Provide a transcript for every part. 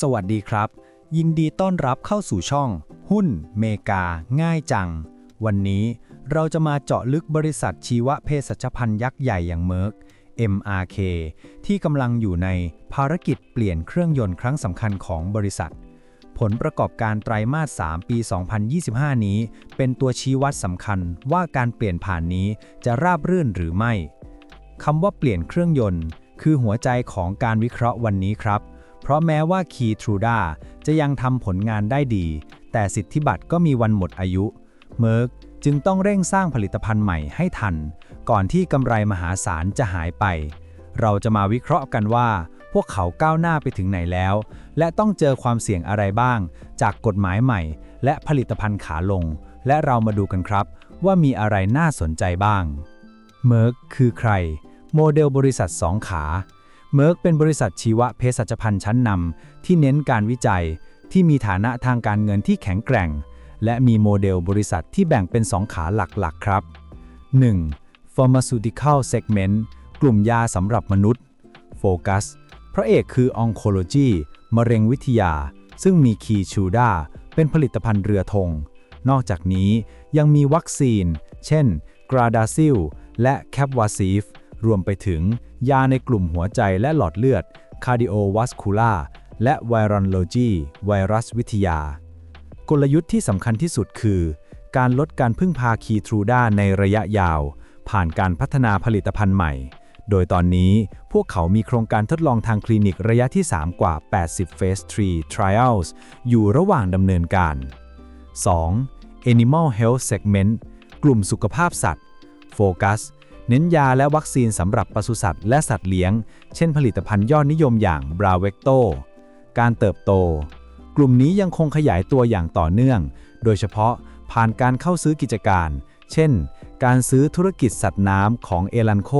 สวัสดีครับ ยินดีต้อนรับเข้าสู่ช่อง หุ้นเมกา ง่ายจัง วันนี้เราจะมาเจาะลึกบริษัทชีวเภสัชพันธ์ยักษ์ใหญ่อย่างเมอร์ก MRK ที่กำลังอยู่ในภารกิจเปลี่ยนเครื่องยนต์ครั้งสำคัญของบริษัท ผลประกอบการไตรมาส 3 ปี 2025 นี้ เป็นตัวชี้วัดสำคัญว่าการเปลี่ยนผ่านนี้จะราบรื่นหรือไม่คำว่าเปลี่ยนเครื่องยนต์ คือหัวใจของการวิเคราะห์วันนี้ครับ เพราะแม้ว่า Keytruda จะยังทำผลงานได้ดี แต่สิทธิบัตรก็มีวันหมดอายุ เมอร์กจึงต้องเร่งสร้างผลิตภัณฑ์ใหม่ให้ทัน ก่อนที่กำไรมหาศาลจะหายไป เราจะมาวิเคราะห์กันว่า พวกเขาก้าวหน้าไปถึงไหนแล้ว และต้องเจอความเสี่ยงอะไรบ้าง จากกฎหมายใหม่ และผลิตภัณฑ์ขาลง และเรามาดูกันครับ ว่ามีอะไรน่าสนใจบ้างเมอร์กคือใคร โมเดลบริษัท2ขา เมอร์กเป็นบริษัทชีวเภสัชพันธ์ชั้นนำที่เน้นการวิจัย ที่มีฐานะทางการเงินที่แข็งแกร่ง และมีโมเดลบริษัทที่แบ่งเป็น 2 ขาหลักๆ ครับ 1. Pharmaceutical Segment กลุ่มยาสำหรับมนุษย์โฟกัสพระเอกคือ Oncology มะเร็งวิทยา ซึ่งมีคีชูด้าเป็นผลิตภัณฑ์เรือธง นอกจากนี้ยังมีวัคซีน เช่น กราดาซิล และแคปวาซีฟ รวมไปถึง ยาในกลุ่มหัวใจและหลอดเลือดคาร์ดิโอวัสคูลาและไวรัลโลจีไวรัสวิทยา กลยุทธ์ที่สำคัญที่สุดคือ การลดการพึ่งพาคีทรูด้าในระยะยาว ผ่านการพัฒนาผลิตภัณฑ์ใหม่ โดยตอนนี้พวกเขามีโครงการทดลองทางคลินิกระยะที่ 3 กว่า 80 Phase 3 Trials อยู่ระหว่างดำเนินการ 2. Animal Health Segment กลุ่มสุขภาพสัตว์ โฟกัส เน้นยาและวัคซีนสำหรับปศุสัตว์และสัตว์เลี้ยง เช่นผลิตภัณฑ์ยอดนิยมอย่าง b r a v e c t o การเติบโต กลุ่มนี้ยังคงขยายตัวอย่างต่อเนื่อง โดยเฉพาะผ่านการเข้าซื้อกิจการ เช่น การซื้อธุรกิจสัตว์น้ำของเอลันโค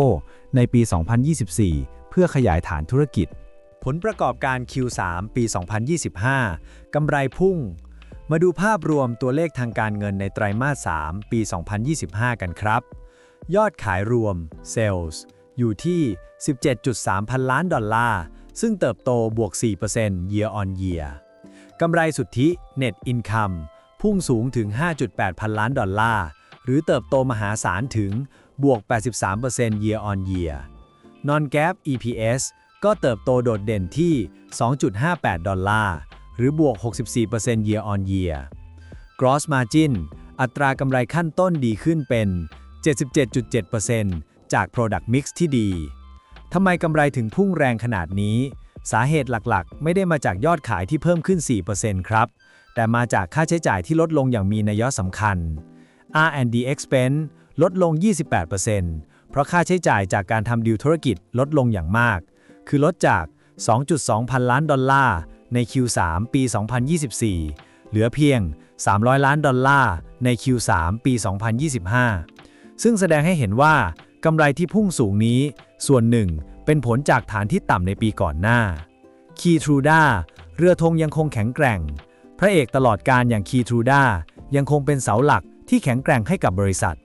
ในปี 2024 เพื่อขยายฐานธุรกิจ ผลประกอบการ Q3 ปี 2025 กำไรพุ่ง มาดูภาพรวมตัวเลขทางการเงินในไตรมาส 3 ปี 2025 กันครับ ยอดขายรวม Sales อยู่ที่ 17.3 พันล้านดอลลาร์ ซึ่งเติบโตบวก 4% year on year กำไรสุทธิ Net Income พุ่งสูงถึง 5.8 พันล้านดอลลาร์ หรือเติบโตมหาศาลถึงบวก 83% year on year Non-GAAP EPS ก็เติบโตโดดเด่นที่ 2.58 ดอลลาร์ หรือบวก 64% year on year Gross Margin อัตรากำไรขั้นต้นดีขึ้นเป็น 77.7%จาก Product Mix ที่ดี ทำไมกำไรถึงพุ่งแรงขนาดนี้ สาเหตุหลักๆ ไม่ได้มาจากยอดขายที่เพิ่มขึ้น 4%ครับ แต่มาจากค่าใช้จ่ายที่ลดลงอย่างมีนัยสำคัญ R&D expense ลดลง 28%เพราะค่าใช้จ่ายจากการทำดีลธุรกิจลดลงอย่างมาก คือลดจาก 2.2 พันล้านดอลลาร์ ใน Q3 ปี 2024 เหลือเพียง 300 ล้านดอลลาร์ ใน Q3 ปี 2025 ซึ่งแสดงให้เห็นว่ากำไรที่พุ่งสูงนี้ ส่วนหนึ่งเป็นผลจากฐานที่ต่ำในปีก่อนหน้า Keytruda เรือธงยังคงแข็งแกร่ง พระเอกตลอดการอย่าง Keytruda ยังคงเป็นเสาหลักที่แข็งแกร่งให้กับบริษัท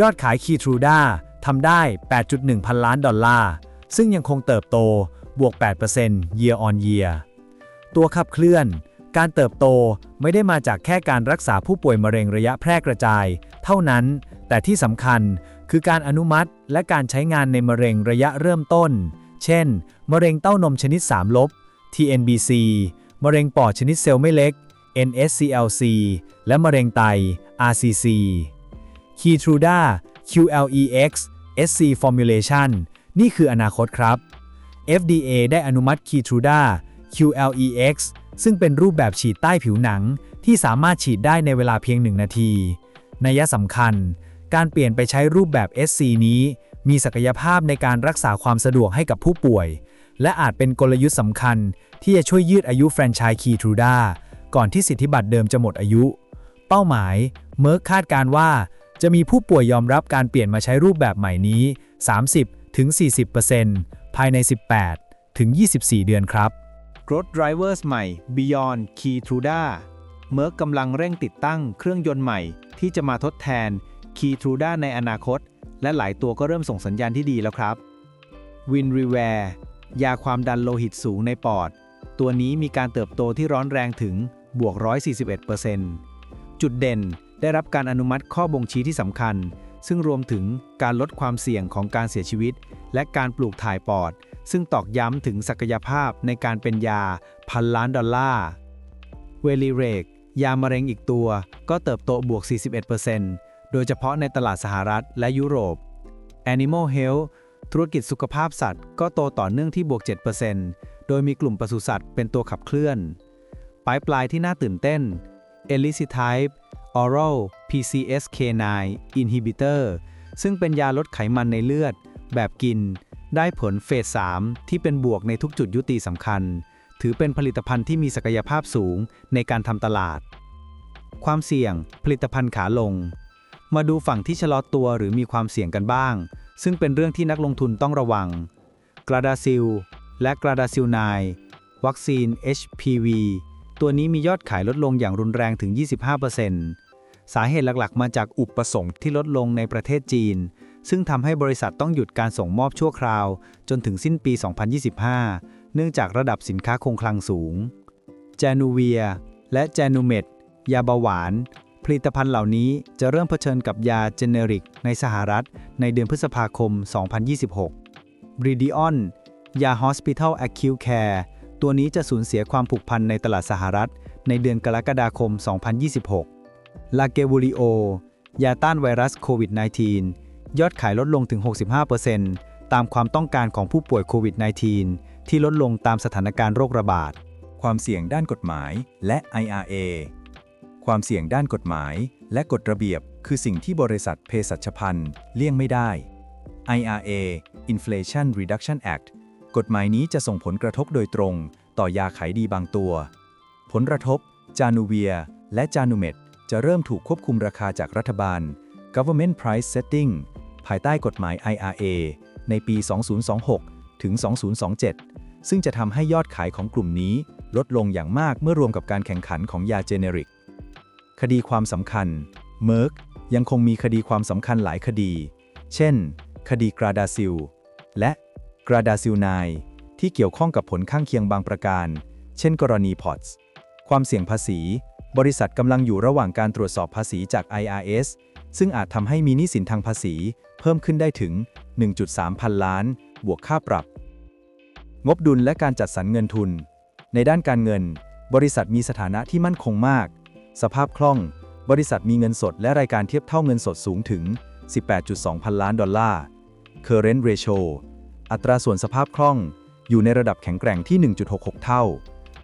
ยอดขาย Keytruda ทำได้ 8.1 พันล้านดอลลาร์ ซึ่งยังคงเติบโตบวก 8% year on year ตัวขับเคลื่อน การเติบโตไม่ได้มาจากแค่การรักษาผู้ป่วยมะเร็งระยะแพร่กระจาย เท่านั้น แต่ที่สำคัญคือการอนุมัติและการใช้งานในมะเร็งระยะเริ่มต้น เช่น มะเร็งเต้านมชนิด 3 ลบ TNBC มะเร็งปอดชนิดเซลล์ไม่เล็ก NSCLC และมะเร็งไต RCC Keytruda QLEX SC Formulation นี่คืออนาคตครับ FDA ได้อนุมัติ Keytruda QLEX ซึ่งเป็นรูปแบบฉีดใต้ผิวหนังที่สามารถฉีดได้ในเวลาเพียง 1 นาที นัยสำคัญ การเปลี่ยนไปใช้รูปแบบ SC นี้ มีศักยภาพในการรักษาความสะดวกให้กับผู้ป่วย และอาจเป็นกลยุทธ์สำคัญ ที่จะช่วยยืดอายุแฟรนไชส์ Keytruda ก่อนที่สิทธิบัตรเดิมจะหมดอายุ เป้าหมาย เมอร์คคาดการว่า จะมีผู้ป่วยยอมรับการเปลี่ยนมาใช้รูปแบบใหม่นี้ 30-40%ภายใน 18-24 เดือนครับ Growth Drivers ใหม่ Beyond Keytruda เมอร์กกำลังเร่งติดตั้งเครื่องยนต์ใหม่ ที่จะมาทดแทน Keytruda ในอนาคต และหลายตัวก็เริ่มส่งสัญญาณที่ดีแล้วครับ Winreware ยาความดันโลหิตสูงในปอด ตัวนี้มีการเติบโตที่ร้อนแรงถึงบวก 141%จุดเด่นได้รับการอนุมัติข้อบ่งชี้ที่สำคัญ ซึ่งรวมถึงการลดความเสี่ยงของการเสียชีวิต และการปลูกถ่ายปอด ซึ่งตอกย้ำถึงศักยภาพในการเป็นยาพันล้านดอลลาร์เวลิเรก ยามะเร็งอีกตัวก็เติบโตบวก 41%โดยเฉพาะในตลาดสหรัฐและยุโรป Animal Health ธุรกิจสุขภาพสัตว์ ก็โตต่อเนื่องที่บวก 7%โดยมีกลุ่มปศุสัตว์เป็นตัวขับเคลื่อน ปลายปลายที่น่าตื่นเต้น e l i c i t y p e Oral PCSK9 Inhibitor ซึ่งเป็นยาลดไขมันในเลือด แบบกิน ได้ผลเฟส 3 ที่เป็นบวกในทุกจุดยุติสำคัญ ถือเป็นผลิตภัณฑ์ที่มีศักยภาพสูงในการทำตลาด ความเสี่ยง ผลิตภัณฑ์ขาลง มาดูฝั่งที่ชะลอตัวหรือมีความเสี่ยงกันบ้าง ซึ่งเป็นเรื่องที่นักลงทุนต้องระวัง กราดาซิล และกราดาซิลไนวัคซีน HPV ตัวนี้มียอดขายลดลงอย่างรุนแรงถึง 25%สาเหตุหลักๆ มาจากอุปสงค์ที่ลดลงในประเทศจีน ซึ่งทำให้บริษัทต้องหยุดการส่งมอบชั่วคราว จนถึงสิ้นปี 2025 เนื่องจากระดับสินค้าคงคลังสูง แจนูเวีย และแจนูเมดยาเบาหวาน ผลิตภัณฑ์เหล่านี้จะเริ่มเผชิญกับยาเจเนริกในสหรัฐ ในเดือนพฤษภาคม 2026บริดิออนยา Hospital Acute Care ตัวนี้จะสูญเสียความผูกพันในตลาดสหรัฐ ในเดือนกรกฎาคม 2026 ลาเกวูริโอ ยาต้านไวรัสโควิด -19 ยอดขายลดลงถึง 65%ตามความต้องการของผู้ป่วยโควิด -19 ที่ลดลงตามสถานการณ์โรคระบาด ความเสี่ยงด้านกฎหมายและ IRA ความเสี่ยงด้านกฎหมายและกฎระเบียบ คือสิ่งที่บริษัทเภสัชพันธ์เลี่ยงไม่ได้ IRA Inflation Reduction Act กฎหมายนี้จะส่งผลกระทบโดยตรง ต่อยาขายดีบางตัว ผลกระทบ จานูเวีย และจานูเมดจะเริ่มถูกควบคุมราคาจากรัฐบาล Government Price Setting ภายใต้กฎหมาย IRA ในปี 2026 ถึง 2027 ซึ่งจะทำให้ยอดขายของกลุ่มนี้ลดลงอย่างมากเมื่อรวมกับการแข่งขันของยาเจเนริก คดีความสำคัญเม r ร์กยังคงมีคดีความสำคัญหลายคดี เช่น คดีกราดาซิล และกราดาซิลไนที่เกี่ยวข้องกับผลข้างเคียงบางประการ เช่นกรณีพอตส์ความเสี่ยงภาษี บริษัทกำลังอยู่ระหว่างการตรวจสอบภาษีจาก IRS ซึ่งอาจทำให้มีหนี้สินทางภาษี เพิ่มขึ้นได้ถึง 1.3 พันล้าน บวกค่าปรับ งบดุลและการจัดสรรเงินทุน ในด้านการเงิน บริษัทมีสถานะที่มั่นคงมาก สภาพคล่อง บริษัทมีเงินสดและรายการเทียบเท่าเงินสดสูงถึง 18.2 พันล้านดอลลาร์ Current Ratio อัตราส่วนสภาพคล่อง อยู่ในระดับแข็งแกร่งที่ 1.66 เท่า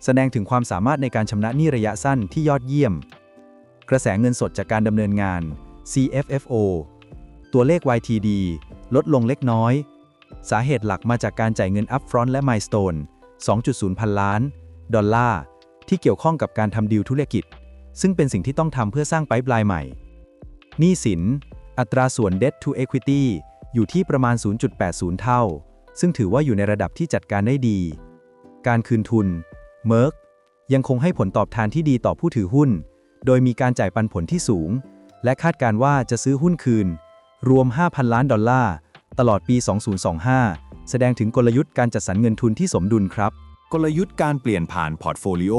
แสดงถึงความสามารถในการชำระหนี้ระยะสั้นที่ยอดเยี่ยม กระแสเงินสดจากการดำเนินงาน CFFO ตัวเลข YTD ลดลงเล็กน้อย สาเหตุหลักมาจากการจ่ายเงิน Upfront และ Milestone 2.0 พันล้าน ดอลลาร์ ที่เกี่ยวข้องกับการทำดีลธุรกิจ ซึ่งเป็นสิ่งที่ต้องทำเพื่อสร้างไ i ป์ไลน์ใหม่หนี้สิน อัตราส่วน Debt to Equity อยู่ที่ประมาณ 0.80 เท่า ซึ่งถือว่าอยู่ในระดับที่จัดการได้ดี การคืนทุน Merck ยังคงให้ผลตอบแทนที่ดีต่อผู้ถือหุ้น โดยมีการจ่ายปันผลที่สูง และคาดการณ์ว่าจะซื้อหุ้นคืน รวม 5,000 ล้านดอลลาร์ ตลอดปี 2025 แสดงถึงกลยุทธ์การจัดสรรเงินทุนที่สมดุลครับ กลยุทธ์การเปลี่ยนผ่านพอร์ตโฟลิโอ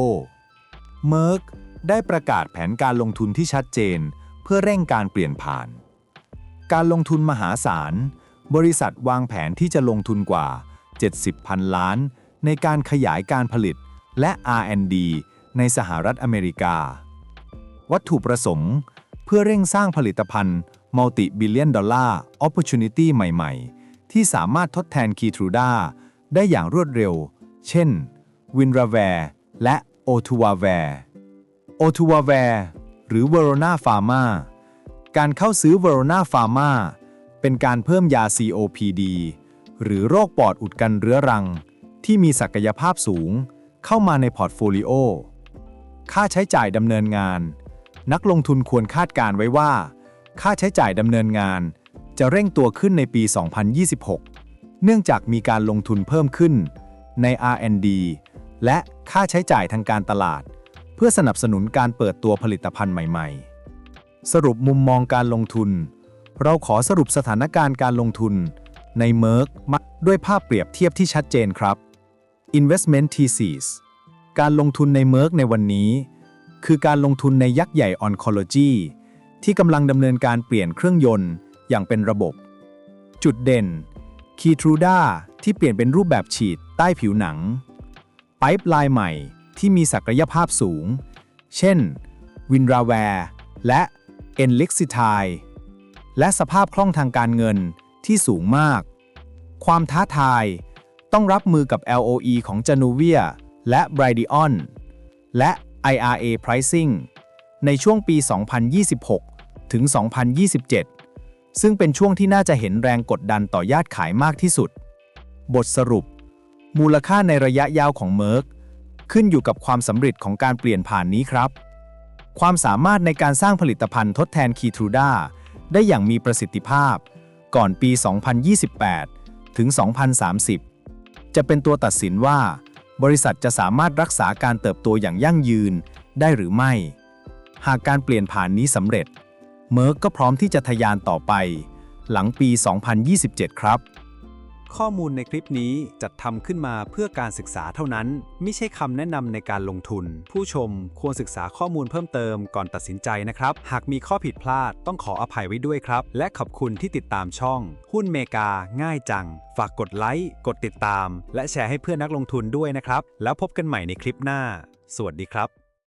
เม r ร์กได้ประกาศแผนการลงทุนที่ชัดเจน เพื่อเร่งการเปลี่ยนผ่าน การลงทุนมหาศาล บริษัทวางแผนที่จะลงทุนกว่า 70 พันล้าน ในการขยายการผลิตและ R&D ในสหรัฐอเมริกา วัตถุประสงค์ เพื่อเร่งสร้างผลิตภัณฑ์ มัลติบิลเลียนดอลลาร์ opportunity ใหม่ๆ ที่สามารถทดแทนคีทรูดาได้อย่างรวดเร็ว เช่นวินราแวร์และโอทูวาแวร์โอทูวาแวร์หรือ v e r o n a Pharma การเข้าซื้อ v e r o n a Pharma เป็นการเพิ่มยา COPD หรือโรคปอดอุดกันเรื้อรัง ที่มีศักยภาพสูง เข้ามาในพอร์ตโฟลิโอ ค่าใช้จ่ายดำเนินงาน นักลงทุนควรคาดการไว้ว่า ค่าใช้จ่ายดำเนินงาน จะเร่งตัวขึ้นในปี 2026 เนื่องจากมีการลงทุนเพิ่มขึ้นใน R&D และค่าใช้จ่ายทางการตลาด เพื่อสนับสนุนการเปิดตัวผลิตภัณฑ์ใหม่ ๆ สรุปมุมมองการลงทุน เราขอสรุปสถานการณ์การลงทุนในเม r ร์กด้วยภาพเปรียบเทียบที่ชัดเจนครับ Investment Thesis การลงทุนในเม r ร์กในวันนี้ คือการลงทุนในยักษ์ใหญ่ออนคอล o จี ที่กำลังดำเนินการเปลี่ยนเครื่องยนต์อย่างเป็นระบบ จุดเด่นคีทรูดาที่เปลี่ยนเป็นรูปแบบฉีดใต้ผิวหนังไ i ป์ไลน์ใหม่ที่มีศักยภาพสูง เช่นวินราแวร์และเอนลิกซิทายและสภาพคล่องทางการเงินที่สูงมาก ความท้าทายต้องรับมือกับ LOE ของ j a n u v i a และ b r i d i o n และ IRA Pricing ในช่วงปี 2026 ถึง 2027 ซึ่งเป็นช่วงที่น่าจะเห็นแรงกดดันต่อยอดขายมากที่สุด บทสรุป มูลค่าในระยะยาวของเม r ร์กขึ้นอยู่กับความสำเร็จของการเปลี่ยนผ่านนี้ครับ ความสามารถในการสร้างผลิตภัณฑ์ทดแทนคีทรูด้าได้อย่างมีประสิทธิภาพ ก่อนปี 2028 ถึง 2030 จะเป็นตัวตัดสินว่า บริษัทจะสามารถรักษาการเติบโตอย่างยั่งยืนได้หรือไม่ หากการเปลี่ยนผ่านนี้สำเร็จ เม r ร์กก็พร้อมที่จะทะยานต่อไป หลังปี 2027 ครับ ข้อมูลในคลิปนี้จัดทำขึ้นมาเพื่อการศึกษาเท่านั้น ไม่ใช่คำแนะนำในการลงทุน ผู้ชมควรศึกษาข้อมูลเพิ่มเติมก่อนตัดสินใจนะครับ หากมีข้อผิดพลาดต้องขออภัยไว้ด้วยครับ และขอบคุณที่ติดตามช่อง หุ้นเมกา ง่ายจัง ฝากกดไลค์กดติดตาม และแชร์ให้เพื่อนนักลงทุนด้วยนะครับ แล้วพบกันใหม่ในคลิปหน้า สวัสดีครับ